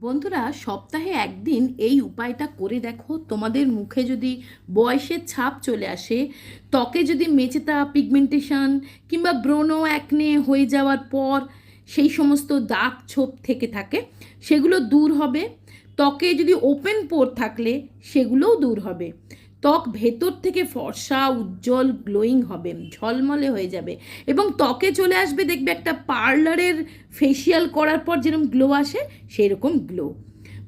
বন্ধুরা, সপ্তাহে একদিন এই উপায়টা করে দেখো। তোমাদের মুখে যদি বয়সের ছাপ চলে আসে, ত্বকে যদি মেচেতা পিগমেন্টেশন কিংবা ব্রণ একনে হয়ে যাওয়ার পর সেই সমস্ত দাগ ছোপ থেকে থাকে, সেগুলো দূর হবে। ত্বকে যদি ওপেন পোর থাকলে, সেগুলোও দূর হবে। ত্বক ভেতর থেকে ফর্সা, উজ্জ্বল গ্লোয়িং হবে, ঝলমলে হয়ে যাবে। এবং ত্বকে চলে আসবে দেখবে একটা পার্লারের ফেসিয়াল করার পর যেরকম গ্লো আসে, সেরকম গ্লো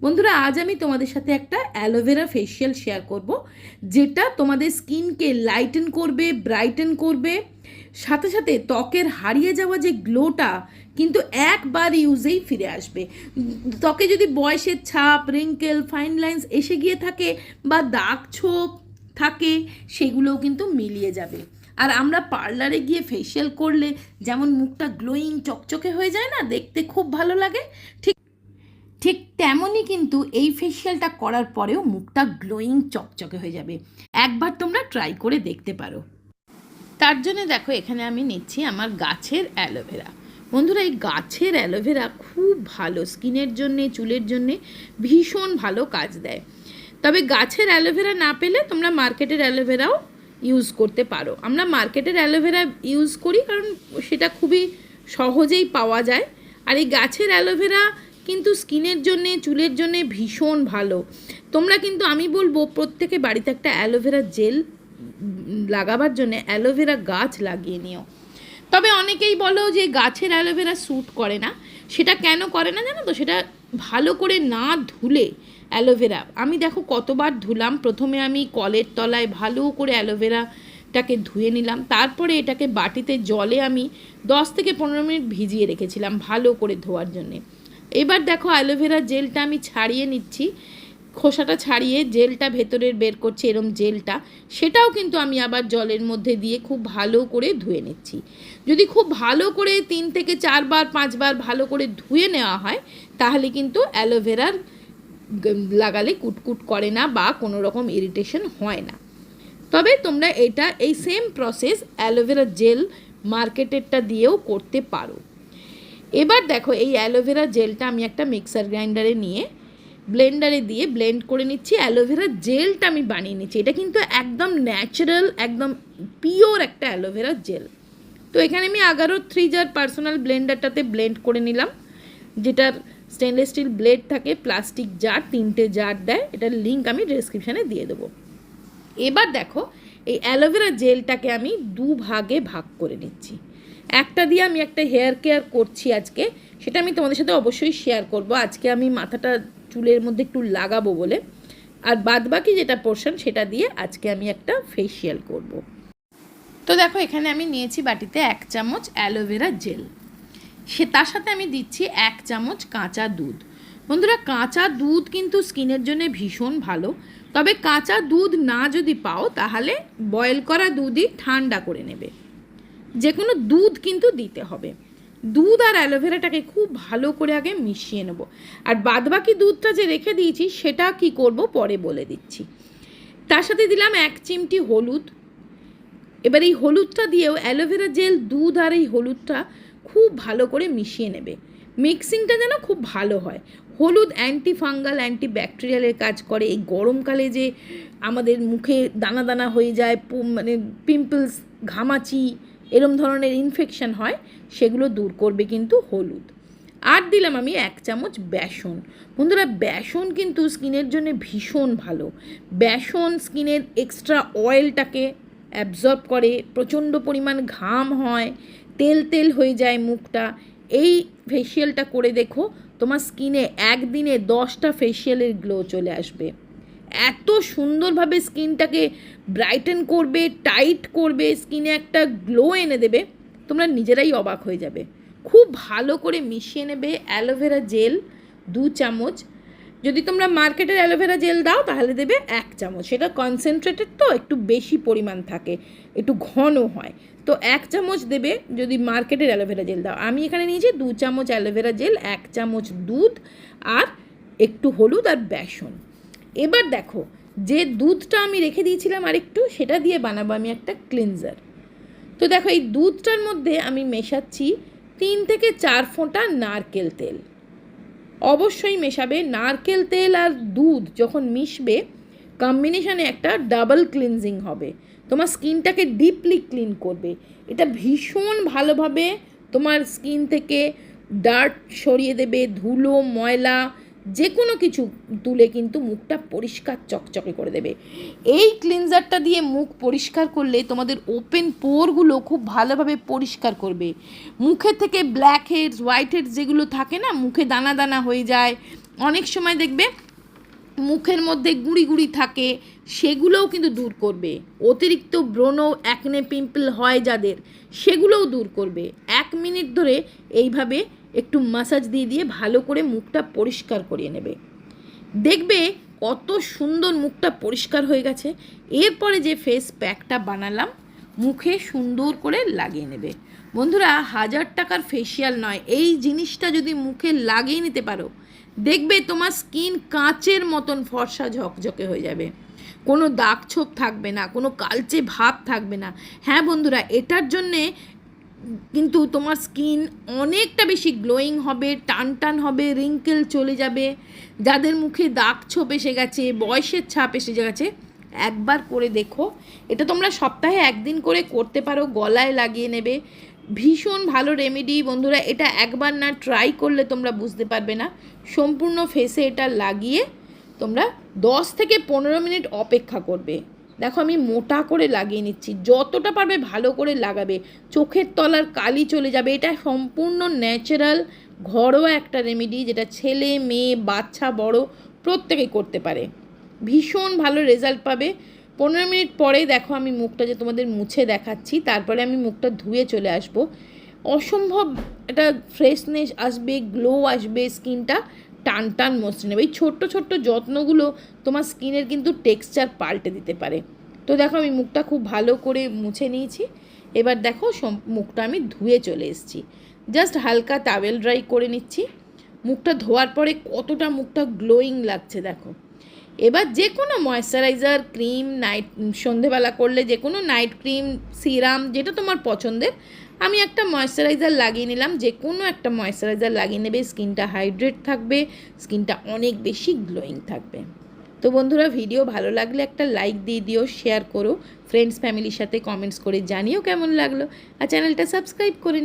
বন্ধুরা, আজ আমি তোমাদের সাথে একটা অ্যালোভেরা ফেসিয়াল শেয়ার করব, যেটা তোমাদের স্কিনকে লাইটেন করবে ব্রাইটেন করবে। সাথে সাথে ত্বকের হারিয়ে যাওয়া যে গ্লোটা কিন্তু একবার ইউজেই ফিরে আসবে। ত্বকে যদি বয়সের ছাপ রিঙ্কেল ফাইন লাইন্স এসে গিয়ে থাকে বা দাগ ছোপ থাকে, সেগুলোও কিন্তু মিলিয়ে যাবে। আর আমরা পার্লারে গিয়ে ফেসিয়াল করলে যেমন মুখটা গ্লোয়িং চকচকে হয়ে যায় না, দেখতে খুব ভালো লাগে, ঠিক ঠিক তেমনই কিন্তু এই ফেসিয়ালটা করার পরেও মুখটা গ্লোয়িং চকচকে হয়ে যাবে। একবার তোমরা ট্রাই করে দেখতে পারো। তার জন্য দেখো, এখানে আমি নিচ্ছি আমার গাছের অ্যালোভেরা বন্ধুরা, এই গাছের অ্যালোভেরা খুব ভালো, স্কিনের জন্যে, চুলের জন্যে ভীষণ ভালো কাজ দেয়। তবে গাছের অ্যালোভেরা না পেলে তোমরা মার্কেটের অ্যালোভেরাও ইউজ করতে পারো। আমরা মার্কেটের অ্যালোভেরা ইউজ করি কারণ সেটা খুবই সহজেই পাওয়া যায়। আর এই গাছের অ্যালোভেরা কিন্তু স্কিনের জন্যে, চুলের জন্যে ভীষণ ভালো। তোমরা কিন্তু, আমি বলব, প্রত্যেকে বাড়িতে একটা অ্যালোভেরা জেল লাগাবার জন্য অ্যালোভেরা গাছ লাগিয়ে নিও। তবে অনেকেই বলো যে গাছের অ্যালোভেরা স্যুট করে না। সেটা কেন করে না জানো তো? সেটা ভালো করে না ধুলে অ্যালোভেরা আমি দেখো কতবার ধুলাম, প্রথমে আমি কলের তলায় ভালো করে অ্যালোভেরাটাকে ধুয়ে নিলাম, তারপরে এটাকে বাটিতে জলে আমি দশ থেকে পনেরো মিনিট ভিজিয়ে রেখেছিলাম ভালো করে ধোয়ার জন্যে। এবার দেখো অ্যালোভেরা জেলটা আমি ছাড়িয়ে নিচ্ছি, খোসাটা ছাড়িয়ে জেলটা ভেতরের বের করছি এরম জেলটা সেটাও কিন্তু আমি আবার জলের মধ্যে দিয়ে খুব ভালো করে ধুয়ে নিচ্ছি। যদি খুব ভালো করে তিন থেকে চারবার, পাঁচবার ভালো করে ধুয়ে নেওয়া হয়, তাহলে কিন্তু অ্যালোভেরার লাগালে কুটকুট করে না বা কোনো রকম ইরিটেশন হয় না। তবে তোমরা এটা এই সেম প্রসেস অ্যালোভেরা জেল মার্কেটেরটা দিয়েও করতে পারো। এবার দেখো এই অ্যালোভেরা জেলটা আমি একটা মিক্সার গ্রাইন্ডারে নিয়ে ব্লেন্ডারে দিয়ে ব্লেন্ড করে নিচ্ছি। অ্যালোভেরা জেলটা আমি বানিয়ে নিচ্ছি। এটা কিন্তু একদম ন্যাচারাল একদম পিওর একটা অ্যালোভেরা জেল তো এখানে আমি আগারো থ্রি জার পার্সোনাল ব্লেন্ডারটাতে ব্লেন্ড করে নিলাম, যেটার স্টেনলেস স্টিল ব্লেড থাকে প্লাস্টিক জার তিনটে জার দেয়, এটার লিঙ্ক আমি ডিসক্রিপশানে দিয়ে দেবো। এবার দেখো, এই অ্যালোভেরা জেলটাকে আমি দু ভাগে ভাগ করে নিচ্ছি। একটা দিয়ে আমি একটা হেয়ার কেয়ার করছি আজকে, সেটা আমি তোমাদের সাথে অবশ্যই শেয়ার করব। আজকে আমি মাথাটা চুলের মধ্যে একটু লাগাবো বলে। আর বাদ বাকি যেটা পোর্শন সেটা দিয়ে আজকে আমি একটা ফেসিয়াল করব। তো দেখো, এখানে আমি নিয়েছি বাটিতে এক চামচ অ্যালোভেরা জেল সে তার সাথে আমি দিচ্ছি এক চামচ কাঁচা দুধ। বন্ধুরা, কাঁচা দুধ কিন্তু স্কিনের জন্য ভীষণ ভালো। তবে কাঁচা দুধ না যদি পাও, তাহলে বয়েল করা দুধই ঠান্ডা করে নেবে। যে কোনো দুধ কিন্তু দিতে হবে। দুধ আর অ্যালোভেরাটাকে খুব ভালো করে আগে মিশিয়ে নেব। আর বাদবাকি দুধটা যে রেখে দিয়েছি, সেটা কি করব পরে বলে দিচ্ছি। তার সাথে দিলাম এক চিমটি হলুদ। এবার এই হলুদটা দিয়েও অ্যালোভেরা জেল দুধ আর এই হলুদটা খুব ভালো করে মিশিয়ে নেবে। মিক্সিংটা যেন খুব ভালো হয়। হলুদ অ্যান্টি ফাঙ্গাল অ্যান্টি ব্যাকটেরিয়ালের কাজ করে। এই গরমকালে যে আমাদের মুখে দানা দানা হয়ে যায় মানে পিম্পলস, ঘামাচি, এরম ধরনের ইনফেকশন হয়, সেগুলো দূর করবে কিন্তু হলুদ। আর দিলাম আমি এক চামচ বেসন। বন্ধুরা, বেসন কিন্তু স্কিনের জন্য ভীষণ ভালো। বেসন স্কিনের এক্সট্রা অয়েলটাকে অ্যাবজর্ব করে, প্রচণ্ড পরিমাণ ঘাম হয় তেল তেল হয়ে যায় মুখটা। এই ফেসিয়ালটা করে দেখো, তোমার স্কিনে একদিনে দশটা ফেসিয়ালের গ্লো চলে আসবে। এত সুন্দরভাবে স্কিনটাকে ব্রাইটেন করবে টাইট করবে স্কিনে একটা গ্লো এনে দেবে, তোমরা নিজেরাই অবাক হয়ে যাবে। খুব ভালো করে মিশিয়ে নেবে অ্যালোভেরা জেল দু চামচ যদি তোমরা মার্কেটের অ্যালোভেরা জেল দাও, তাহলে দেবে এক চামচ। সেটা কনসেন্ট্রেটেড তো, একটু বেশি পরিমাণ থাকে, একটু ঘন হয়। তো এক চামচ দেবে যদি মার্কেটের অ্যালোভেরা জেল দাও। আমি এখানে নিয়েছি দু চামচ অ্যালোভেরা জেল, এক চামচ দুধ আর একটু হলুদ আর বেসন। এবার দেখো, যে দুধটা আমি রেখে দিয়েছিলাম আর একটু সেটা দিয়ে বানাবো আমি একটা ক্লিনজার তো দেখো, এই দুধটার মধ্যে আমি মেশাচ্ছি তিন থেকে চার ফোঁটা নারকেল তেল। অবশ্যই মেশাবে নারকেল তেল আর দুধ যখন মিশবে কম্বিনেশানে একটা ডাবল ক্লিনজিং হবে। তোমার স্কিনটাকে ডিপলি ক্লিন করবে। এটা ভীষণ ভালোভাবে তোমার স্কিন থেকে ডার্ট সরিয়ে দেবে, ধুলো, ময়লা যে কোনো কিছু তুলে কিন্তু মুখটা পরিষ্কার চকচকে করে দেবে। এই ক্লিনজারটা দিয়ে মুখ পরিষ্কার করলে তোমাদের ওপেন পোরগুলো খুব ভালোভাবে পরিষ্কার করবে। মুখে থেকে ব্ল্যাক হেডস হোয়াইট হেডস যেগুলো থাকে না, মুখে দানা দানা হয়ে যায়। অনেক সময় দেখবে মুখের মধ্যে গুঁড়ি গুঁড়ি থাকে, সেগুলোও কিন্তু দূর করবে। অতিরিক্ত ব্রণ অ্যাকনে পিম্পল হয় যাদের, সেগুলোও দূর করবে। এক মিনিট ধরে এইভাবে একটু মাসাজ দিয়ে দিয়ে ভালো করে মুখটা পরিষ্কার করিয়ে নেবে। দেখবে কত সুন্দর মুখটা পরিষ্কার হয়ে গেছে। এরপরে যে ফেস প্যাকটা বানালাম, মুখে সুন্দর করে লাগিয়ে নেবে। বন্ধুরা, হাজার টাকার ফেসিয়াল নয়, এই জিনিসটা যদি মুখে লাগিয়ে নিতে পারো, দেখবে তোমার স্কিন কাঁচের মতন ফর্সা ঝকঝকে হয়ে যাবে। কোনো দাগ ছোপ থাকবে না, কোনো কালচে ভাব থাকবে না। হ্যাঁ বন্ধুরা, এটার জন্যে কিন্তু তোমার স্কিন অনেকটা বেশি গ্লোয়িং হবে টান টান হবে রিঙ্কেল চলে যাবে। যাদের মুখে দাগ ছোপ এসে গেছে, বয়সের ছাপ এসে গেছে, একবার করে দেখো। এটা তোমরা সপ্তাহে একদিন করে করতে পারো, গলায় লাগিয়ে নেবে। ভীষণ ভালো রেমেডি বন্ধুরা, এটা একবার না ট্রাই করলে তোমরা বুঝতে পারবে না। সম্পূর্ণ ফেসে এটা লাগিয়ে তোমরা দশ থেকে পনেরো মিনিট অপেক্ষা করবে। দেখো আমি মোটা করে লাগিয়ে নিচ্ছি, যতটা পারবে ভালো করে লাগাবে। চোখের তলার কালি চলে যাবে, এটা সম্পূর্ণ ন্যাচারাল ঘরোয়া একটা রেমেডি যেটা ছেলে, মেয়ে, বাচ্চা, বড় প্রত্যেকেই করতে পারে। ভীষণ ভালো রেজাল্ট পাবে। পনেরো মিনিট পরেই দেখো আমি মুখটা যে তোমাদের মুছে দেখাচ্ছি, তারপরে আমি মুখটা ধুয়ে চলে আসব। অসম্ভব একটা ফ্রেশনেস আসবে গ্লো আসবে স্কিনটা টান টান মসৃণ নেবে এই ছোট্ট ছোট্ট যত্নগুলো তোমার স্কিনের কিন্তু টেক্সচার পাল্টে দিতে পারে। তো দেখো আমি মুখটা খুব ভালো করে মুছে নিয়েছি। এবার দেখো মুখটা আমি ধুয়ে চলে এসেছি। জাস্ট হালকা টাওয়েল ড্রাই করে নিচ্ছি। মুখটা ধোয়ার পরে কতটা মুখটা গ্লোয়িং লাগছে দেখো। এবার যে কোনো ময়শ্চারাইজার ক্রিম নাইট সন্ধেবেলা করলে যে কোনো নাইট ক্রিম সিরাম যেটা তোমার পছন্দের আমি একটা ময়শ্চারাইজার লাগিয়ে নিলাম, যে কোনো একটা ময়শ্চারাইজার লাগিয়ে নেবে, স্কিনটা হাইড্রেট থাকবে, স্কিনটা অনেক বেশি গ্লোয়িং থাকবে তো বন্ধুরা ভিডিও ভালো লাগলে একটা লাইক দিয়ে দিও শেয়ার করো ফ্রেন্ডস ফ্যামিলির সাথে কমেন্টস করে জানিও কেমন লাগল, আর চ্যানেলটা সাবস্ক্রাইব করে।